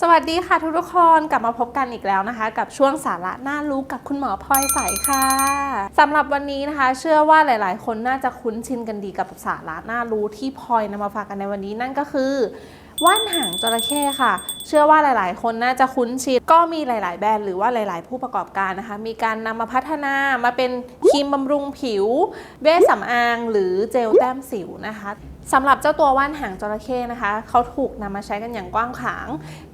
สวัสดีค่ะทุกๆคนกลับมาพบกันอีกแล้วนะคะ กับช่วงสาระน่ารู้กับคุณหมอพลอยใสค่ะสำหรับวันนี้นะคะ เชื่อว่าหลาย ๆ คนน่าจะคุ้นชินกันดีกับสาระน่ารู้ที่พลอยนำมาฝากกันในวันนี้นั่นก็คือว่านหางจระเข้ค่ะ เชื่อว่าหลาย ๆ คนน่าจะคุ้นชินก็มีหลาย ๆ แบรนด์หรือว่าหลาย ๆ ผู้ประกอบการนะคะ มีการนำมาพัฒนามาเป็นครีมบำรุงผิว เวชสำอาง หรือเจลแต้มสิวนะคะ สำหรับเจ้าตัวว่านหางจระเข้นะคะ เขาถูกนำมาใช้กันอย่างกว้างขวาง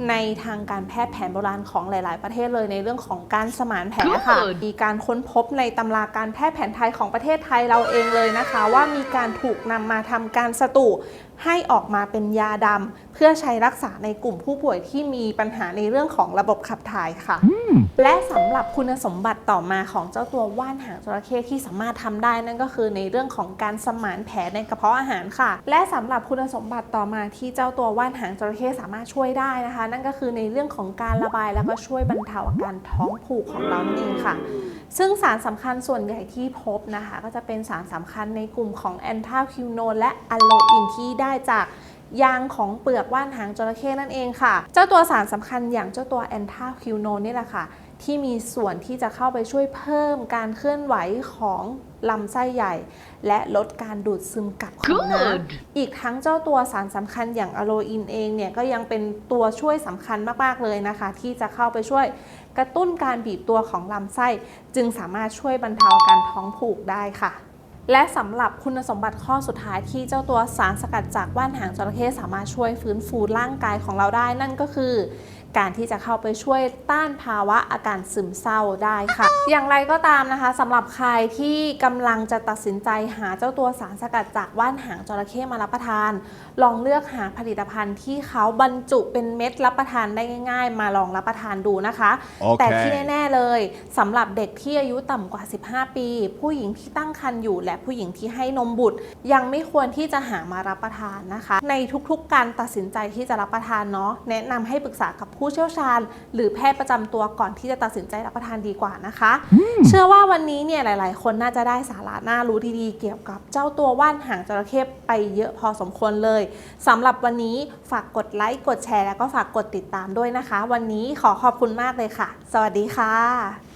ในทางการแพทย์แผนโบราณของหลาย ๆ ประเทศเลยในเรื่องของการสมานแผลค่ะ Good มีการค้นพบในตำราการแพทย์แผนไทยของประเทศไทยเราเองเลยนะคะ ว่ามีการถูกนำมาทำการสตุ ให้ออกมาเป็นยาดำเพื่อใช้รักษาในกลุ่มผู้ป่วยที่มีปัญหาในเรื่องของระบบขับถ่ายค่ะ และสำหรับคุณสมบัติต่อมาของเจ้าตัวว่านหางจระเข้ที่สามารถทำได้นั่นก็คือในเรื่องของการสมานแผลในกระเพาะอาหารค่ะ และสำหรับคุณสมบัติต่อมาที่เจ้าตัวว่านหางจระเข้สามารถช่วยได้นะคะ นั่นก็คือในเรื่องของการระบายแล้วก็ช่วยบรรเทาอาการท้องผูกของเรานั่นเองค่ะ ซึ่งสารสำคัญส่วนใหญ่ที่พบนะคะ ก็จะเป็นสารสำคัญในกลุ่มของแอนทาคิวโนนและอะโลอินที่ได้จากยางของเปลือกว่านหางจระเข้นั่นเองค่ะ เจ้าตัวสารสำคัญอย่างเจ้าตัวแอนทาคิวโนนนี่แหละค่ะ ที่มีส่วนที่จะเข้าไปช่วยเพิ่มการเคลื่อนไหวของลำไส้ใหญ่ และลดการดูดซึมกลับของน้ Good ำอีกทั้งเจ้าตัวสารสำคัญอย่างอะโลอินเองเนี่ยก็ยังเป็นตัวช่วยสำคัญมาก ๆ เลยนะคะ ที่จะเข้าไปช่วยกระตุ้นการบีบตัวของลำไส้ จึงสามารถช่วยบรรเทาอาการท้องผูกได้ค่ะ และสำหรับคุณสมบัติข้อสุดท้ายที่เจ้าตัวสารสกัดจากว่านหางจระเข้สามารถช่วยฟื้นฟูร่างกายของเราได้นั่นก็คือ การที่จะเข้าไปช่วยต้านภาวะอาการซึมเศร้าได้ค่ะ อย่างไรก็ตามนะคะสำหรับใครที่กำลังจะตัดสินใจหาเจ้าตัวสารสกัดจากว่านหางจระเข้มารับประทาน ลองเลือกหาผลิตภัณฑ์ที่เขาบรรจุเป็นเม็ดรับประทานได้ง่าย ๆ มาลองรับประทานดูนะคะโอเคแต่ที่แน่ ๆเลยสำหรับเด็กที่อายุต่ำกว่า 15 ปี ผู้หญิงที่ตั้งครรภ์อยู่ และผู้หญิงที่ให้นมบุตร ยังไม่ควรที่จะหามารับประทานนะคะ ในทุกๆการตัดสินใจที่จะรับประทานเนาะแนะนำให้ปรึกษากับผู้เชี่ยวชาญ หรือแพทย์ประจำตัวก่อนที่จะตัดสินใจรับประทานดีกว่านะคะ เชื่อว่าวันนี้เนี่ยหลาย ๆ คนน่าจะได้สาระน่ารู้ดีๆเกี่ยวกับเจ้าตัวว่านหางจระเข้ไปเยอะพอสมควรเลยสำหรับวันนี้ฝากกดไลค์กดแชร์แล้วก็ฝากกดติดตามด้วยนะคะ วันนี้ขอขอบคุณมากเลยค่ะ สวัสดีค่ะ